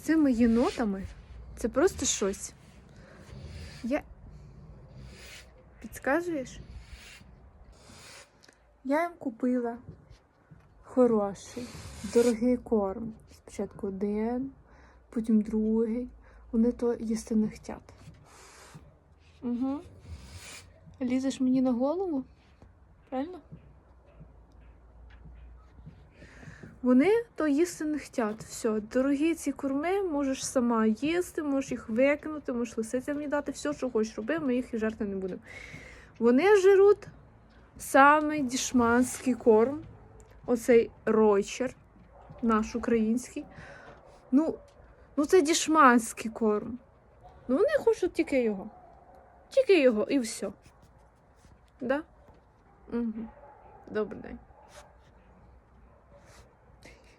цими єнотами це просто щось. Я. Підказуєш? Я їм купила хороший, дорогий корм. Спочатку один, потім другий. Вони то їсти не хотять. Угу. Лізеш мені на голову? Правильно? Вони то їсти не хотять. Все, дорогі ці корми, можеш сама їсти, можеш їх викинути, можеш лисицям дати, все, що хочеш роби, ми їх і жерти не будемо. Вони жируть самий дішманський корм, оцей ройчер, наш український. Ну, ну це дішманський корм. Ну, вони хочуть тільки його. Тільки його і все. Да? Угу. Добрий день.